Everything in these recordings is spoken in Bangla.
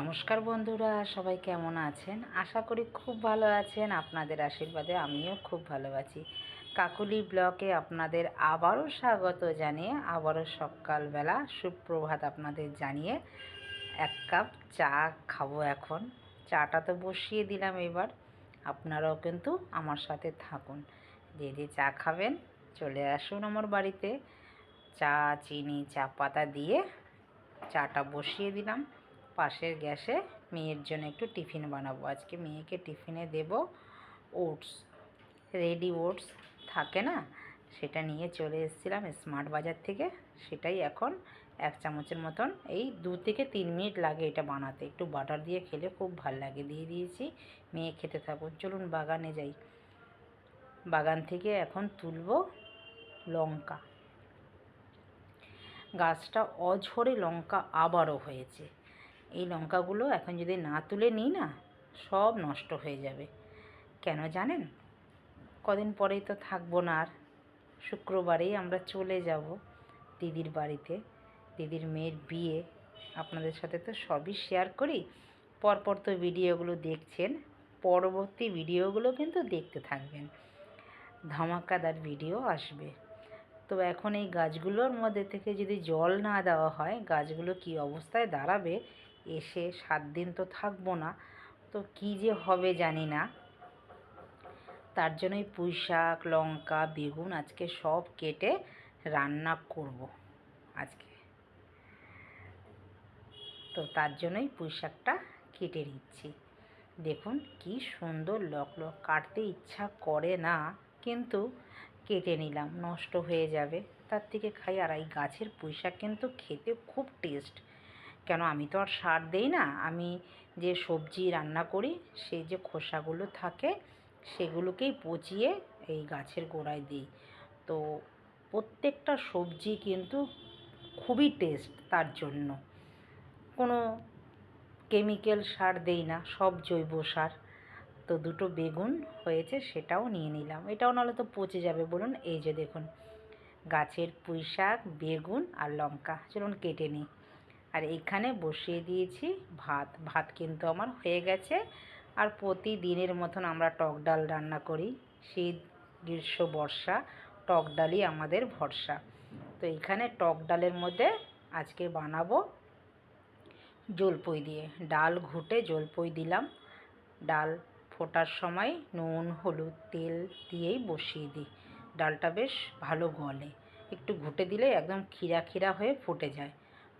নমস্কার বন্ধুরা, সবাই কেমন আছেন? আশা করি খুব ভালো আছেন, আপনাদের আশীর্বাদে আমিও খুব ভালো আছি। কাকুলি ব্লকে আপনাদের আবারও স্বাগত জানিয়ে, আবারও সকালবেলা সুপ্রভাত আপনাদের জানিয়ে এক কাপ চা খাব এখন। চাটা তো বসিয়ে দিলাম এবার, আপনারাও কিন্তু আমার সাথে থাকুন। যে যে চা খাবেন, চলে আসুন আমার বাড়িতে। চা, চিনি, চা, পাতা দিয়ে চাটা বসিয়ে দিলাম। পাশের গ্যাসে মেয়ের জন্য একটু টিফিন বানাবো। আজকে মেয়েকে টিফিনে দেব ওটস। রেডি ওটস থাকে না? সেটা নিয়ে চলে এসেছিলাম স্মার্ট বাজার থেকে। সেটাই এখন এক চামচের মতন এই দু থেকে তিন মিনিট লাগে এটা বানাতে। একটু বাটার দিয়ে খেলে খুব ভালো লাগে। দিয়ে দিয়েছি। মেয়ে খেতে থাকুন চলুন বাগানে যাই। বাগান থেকে এখন তুলব লঙ্কা। গাছটা অঝরে লঙ্কা আবারও হয়েছে। এই লঙ্কাগুলো এখন যদি না তুলে নিই না, সব নষ্ট হয়ে যাবে। কেন জানেন? কদিন পরেই তো থাকব না আর। শুক্রবারেই আমরা চলে যাব দিদির বাড়িতে। দিদির মেয়ের বিয়ে। আপনাদের সাথে তো সবই শেয়ার করি। পরপর তো ভিডিওগুলো দেখছেন। পরবর্তী ভিডিওগুলো কিন্তু দেখতে থাকবেন। ধামাকাদার ভিডিও আসবে। তো এখন এই গাছগুলোর মধ্যে থেকে যদি জল না দেওয়া হয়, গাছগুলো কি অবস্থায় দাঁড়াবে? এসে সাত দিন তো থাকব না, তো কী যে হবে জানি না। তার জন্যই পুঁই শাক লঙ্কা, বেগুন আজকে সব কেটে রান্না করব আজকে। তো তার জন্যই পুঁই শাকটা কেটে নিচ্ছি। দেখুন কি সুন্দর লক লক কাটতে ইচ্ছা করে না, কিন্তু কেটে নিলাম, নষ্ট হয়ে যাবে। তার থেকে খাই আর এই গাছের পুঁই শাক কিন্তু খেতে খুব টেস্ট। কেন আমি তো আর সার দেই না? আমি যে সবজি রান্না করি, সেই যে খোসাগুলো থাকে, সেগুলোকেই পচিয়ে এই গাছের গোড়ায় দিই। তো প্রত্যেকটা সবজি কিন্তু খুবই টেস্ট তার জন্য। কোনো কেমিক্যাল সার দেই না, সব জৈব সার। তো দুটো বেগুন হয়েছে, সেটাও নিয়ে নিলাম। এটাও নাহলে তো পচে যাবে বলুন। এই যে দেখুন, গাছের পুঁই শাক বেগুন আর লঙ্কা। চলুন কেটে নিই। আর এখানে বসিয়ে দিয়েছি ভাত। ভাত কিন্তু আমার হয়ে গেছে। আর প্রতিদিনের মতন আমরা টক ডাল রান্না করি। শীত গ্রীষ্ম, বর্ষা, টক ডালই আমাদের ভরসা। তো এখানে টক ডালের মধ্যে আজকে বানাবো জলপই দিয়ে। ডাল ঘুটে জলপই দিলাম। ডাল ফোটার সময় নুন, হলুদ, তেল দিয়েই বসিয়ে দিই। ডালটা বেশ ভালো গলে। একটু ঘুটে দিলে একদম খিরা খিরা হয়ে ফুটে যায়।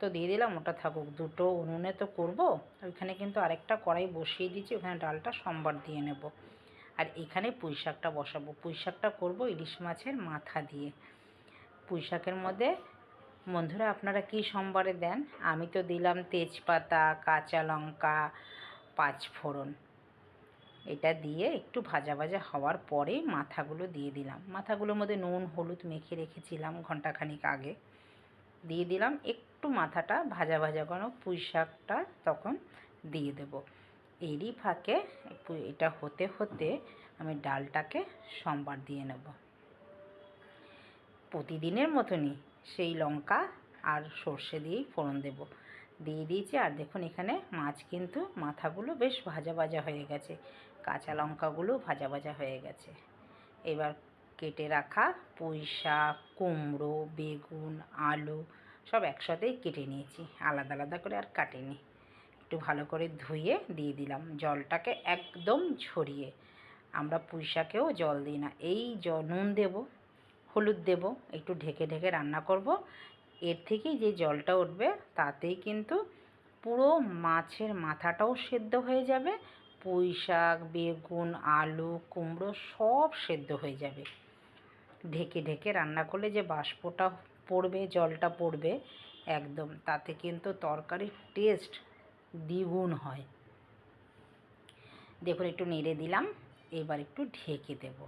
তো দিয়ে দিলাম, ওটা থাকুক। দুটো উনুনে তো করব, ওইখানে কিন্তু আরেকটা কড়াই বসিয়ে দিয়েছি ওখানে ডালটা সম্বার দিয়ে নেব। আর এখানে পুঁই শাকটা বসাবো। পুঁই শাকটা করব ইলিশ মাছের মাথা দিয়ে। পুঁই শাকের মধ্যে, বন্ধুরা আপনারা কি সোমবারে দেন? আমি তো দিলাম তেজপাতা, কাঁচা লঙ্কা পাঁচফোড়ন এটা দিয়ে একটু ভাজা ভাজা হওয়ার পরে মাথাগুলো দিয়ে দিলাম। মাথাগুলোর মধ্যে নুন, হলুদ মেখে রেখেছিলাম ঘন্টাখানিক আগে। দিয়ে দিলাম একটু মাথাটা ভাজা ভাজা কোনো পুঁই শাকটা তখন দিয়ে দেব। এরই ফাঁকে এটা হতে হতে আমি ডালটাকে সম্বার দিয়ে নেব। প্রতিদিনের মতনই সেই লঙ্কা আর সর্ষে দিয়েই ফোড়ন দেব। দিয়ে দিয়েছি আর দেখুন এখানে মাছ কিন্তু মাথাগুলো বেশ ভাজা ভাজা হয়ে গেছে, কাঁচা লঙ্কাগুলো ভাজা ভাজা হয়ে গেছে। এবার কেটে রাখা পুঁই শাক, কুমড়ো, বেগুন, আলু সব একসাথেই কেটে নিয়েছি। আলাদা আলাদা করে আর কাটিনি। একটু ভালো করে ধুয়ে দিয়ে দিলাম। জলটাকে একদম ছড়িয়ে আমরা পুঁই শাকেও জল দিই না। এই জ, নুন দেব, হলুদ দেব, একটু ঢেকে ঢেকে রান্না করব। এর থেকেই যে জলটা উঠবে, তাতেই কিন্তু পুরো মাছের মাথাটাও সেদ্ধ হয়ে যাবে। পুঁই শাক বেগুন, আলু, কুমড়ো সব সেদ্ধ হয়ে যাবে। ঢেকে ঢেকে রান্না করলে যে বাষ্পটা পড়বে, জলটা পড়বে, একদম। তাতে কিন্তু তরকারির টেস্ট দ্বিগুণ হয়। দেখুন, একটু নেড়ে দিলাম, এবার একটু ঢেকে দেব।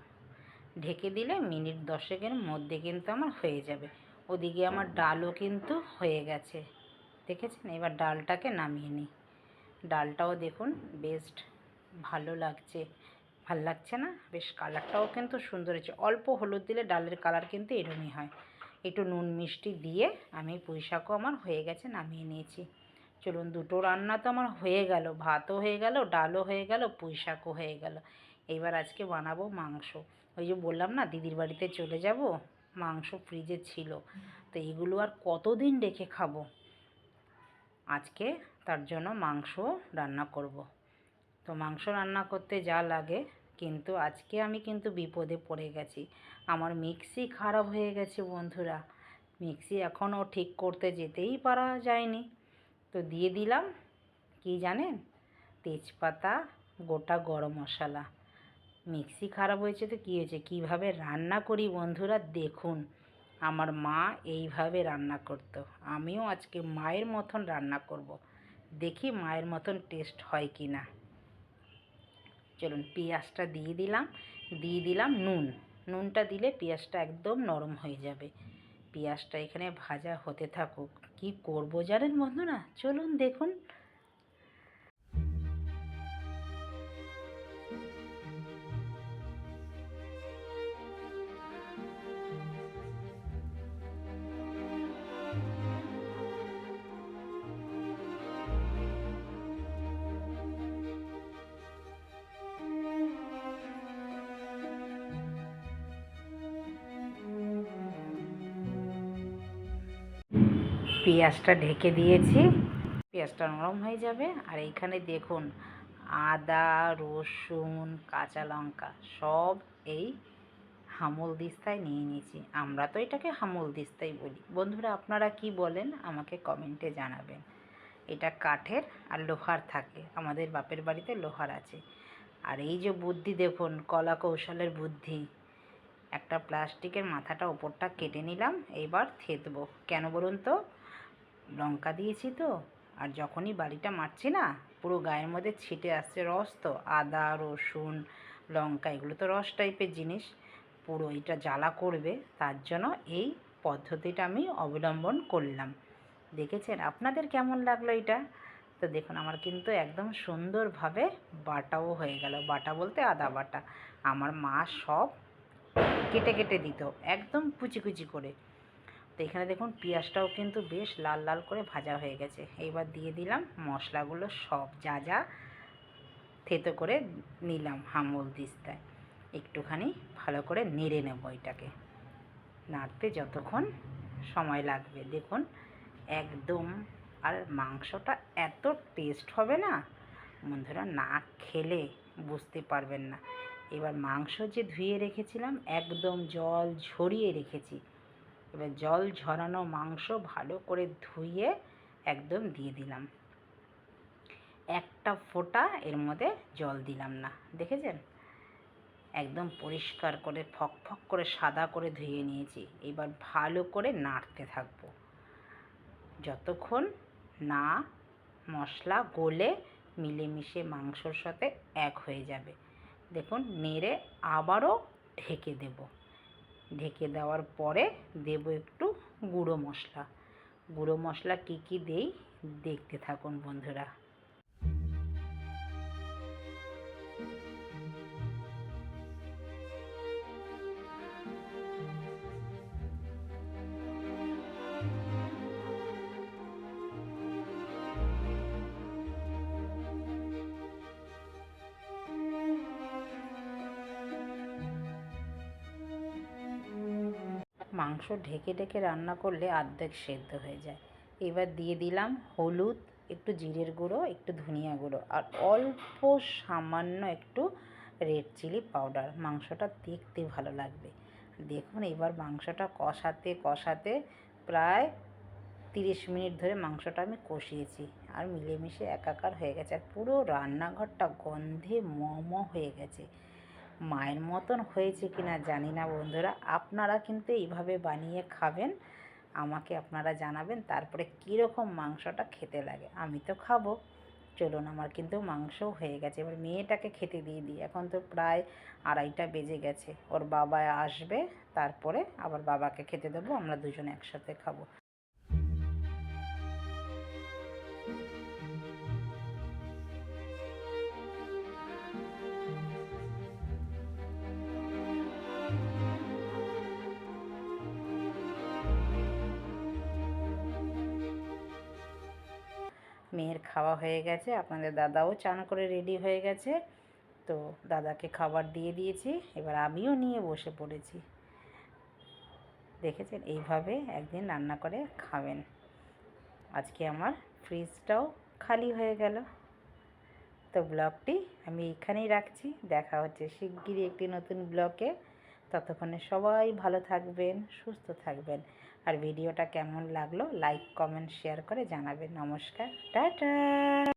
ঢেকে দিলে মিনিট দশেকের মধ্যে কিন্তু আমার হয়ে যাবে। ওদিকে আমার ডালও কিন্তু হয়ে গেছে। দেখেছেন? এবার ডালটাকে নামিয়ে নিই। ডালটাও দেখুন বেস্ট ভালো লাগছে। ভালো লাগছে না? বেশ কালারটাও কিন্তু সুন্দর হয়েছে। অল্প হলুদ দিলে ডালের কালার কিন্তু এরমই হয়। একটু নুন মিষ্টি দিয়ে আমি পুঁই শাকও আমার হয়ে গেছে, নামিয়ে নিয়েছি। চলুন, দুটো রান্না তো আমার হয়ে গেল, ভাতও হয়ে গেল, ডালও হয়ে গেল পুঁই শাকও হয়ে গেল। এইবার আজকে বানাবো মাংস। ওই যে বললাম না, দিদির বাড়িতে চলে যাব, মাংস ফ্রিজে ছিল। তো এগুলো আর কতদিন রেখে খাব? আজকে তার জন্য মাংস রান্না করব। তো মাংস রান্না করতে যা লাগে কিন্তু আজকে আমি কিন্তু বিপদে পড়ে গেছি। আমার মিক্সি খারাপ হয়ে গেছে বন্ধুরা। মিক্সি এখনও ঠিক করতে যেতেই পারা যায়নি। তো দিয়ে দিলাম, কি জানেন? তেজপাতা, গোটা গরম মশলা। মিক্সি খারাপ হয়েছে তো কী হয়েছে? কীভাবে রান্না করি বন্ধুরা, দেখুন। আমার মা এইভাবে রান্না করতো। আমিও আজকে মায়ের মতন রান্না করব। দেখি মায়ের মতন টেস্ট হয় কি না চলুন, পেঁয়াজটা দিয়ে দিলাম দিয়ে দিলাম নুন। নুনটা দিলে পেঁয়াজটা একদম নরম হয়ে যাবে। পেঁয়াজটা এখানে ভাজা হতে থাকুক। কি করব জানেন বন্ধুরা? চলুন দেখুন। পেঁয়াজটা ঢেকে দিয়েছি। পেঁয়াজটা নরম হয়ে যাবে। আর এইখানে দেখুন, আদা, রসুন, কাঁচা লঙ্কা, সব এই হামল দিস্তায় নিয়ে নিয়েছি। আমরা তো এটাকে হামল দিস্তাই বলি। বন্ধুরা, আপনারা কি বলেন, আমাকে কমেন্টে জানাবেন। এটা কাঠের আর লোহার থাকে। আমাদের বাপের বাড়িতে লোহার আছে। আর এই যে বুদ্ধি দেখুন, কলা কৌশলের বুদ্ধি। একটা প্লাস্টিকের মাথাটা ওপরটা কেটে নিলাম, এইবার থেতবো। কেন বলুন তো? লঙ্কা দিয়েছি তো, আর যখনই বাড়িটা মারছি না, পুরো গায়ের মধ্যে ছিটে আসছে রস তো, আদা, রসুন, লঙ্কা, এগুলো তো রস টাইপের জিনিস। পুরো এটা জ্বালা করবে, তার জন্য এই পদ্ধতিটা আমি অবলম্বন করলাম। দেখেছেন? আপনাদের কেমন লাগল এটা? তো দেখুন, আমার কিন্তু একদম সুন্দরভাবে বাটাও হয়ে গেল। বাটা বলতে আদা বাটা। আমার মা সব কেটে কেটে দিত, একদম কুচি কুচি করে। তো এখানে দেখুন পেঁয়াজটাও কিন্তু বেশ লাল লাল করে ভাজা হয়ে গেছে। এইবার দিয়ে দিলাম মশলাগুলো সব যা যা থেতো করে নিলাম হামল দিস্তায়। একটুখানি ভালো করে নেড়ে নেব এটাকে। নাড়তে যতক্ষণ সময় লাগবে। দেখুন একদম আর মাংসটা এত টেস্ট হবে না, বন্ধুরা না খেলে বুঝতে পারবেন না। এবার মাংস যে ধুয়ে রেখেছিলাম, একদম জল ঝরিয়ে রেখেছি। এবার জল ঝরানো মাংস ভালো করে ধুয়ে একদম দিয়ে দিলাম। একটা ফোঁটা এর মধ্যে জল দিলাম না, দেখেছেন? একদম পরিষ্কার করে, ফক ফক করে সাদা করে ধুয়ে নিয়েছি। এবার ভালো করে নাড়তে থাকব। যতক্ষণ না মশলা গলে মিলেমিশে মাংসর সাথে এক হয়ে যাবে। দেখুন, নেড়ে আবারও ঢেকে দেব। ঢেকে দেওয়ার পরে দেব একটু গুঁড়ো মশলা। গুঁড়ো মশলা কী কী দেই, দেখতে থাকুন বন্ধুরা। মাংস ঢেকে ঢেকে রান্না করলে অর্ধেক সেদ্ধ হয়ে যায়। এবার দিয়ে দিলাম হলুদ, একটু জিরের গুঁড়ো, একটু ধনিয়া গুঁড়ো আর অল্প সামান্য একটু রেড চিলি পাউডার। মাংসটা দেখতে ভালো লাগবে। দেখুন, এবার মাংসটা কষাতে কষাতে প্রায় তিরিশ মিনিট ধরে মাংসটা আমি কষিয়েছি আর মিলেমিশে একাকার হয়ে গেছে। আর পুরো রান্নাঘরটা গন্ধে ম হয়ে গেছে। মায়ের মতন হয়েছে কি না জানি না বন্ধুরা। আপনারা কিন্তু এইভাবে বানিয়ে খাবেন, আমাকে আপনারা জানাবেন তারপরে কীরকম মাংসটা খেতে লাগে। আমি তো খাব। চলুন, আমার কিন্তু মাংসও হয়ে গেছে। এবার মেয়েটাকে খেতে দিয়ে দিই। এখন তো প্রায় আড়াইটা বেজে গেছে। ওর বাবা আসবে, তারপরে আবার বাবাকে খেতে দেবো। আমরা দুজনে একসাথে খাব। মেয়ের খাওয়া হয়ে গেছে। আপনাদের দাদাও চান করে রেডি হয়ে গেছে। তো দাদাকে খাবার দিয়ে দিয়েছি। এবার আমিও নিয়ে বসে পড়েছি। দেখেছেন? এইভাবে একদিন রান্না করে খাবেন। আজকে আমার ফ্রিজটাও খালি হয়ে গেল। তো ব্লগটি আমি এখানেই রাখছি। দেখা হচ্ছে শিগগিরই একটি নতুন ব্লগে ততক্ষণে সবাই ভালো থাকবেন, সুস্থ থাকবেন। আর ভিডিওটা কেমন লাগল লাইক কমেন্ট শেয়ার করে জানাবেন। নমস্কার টাটা!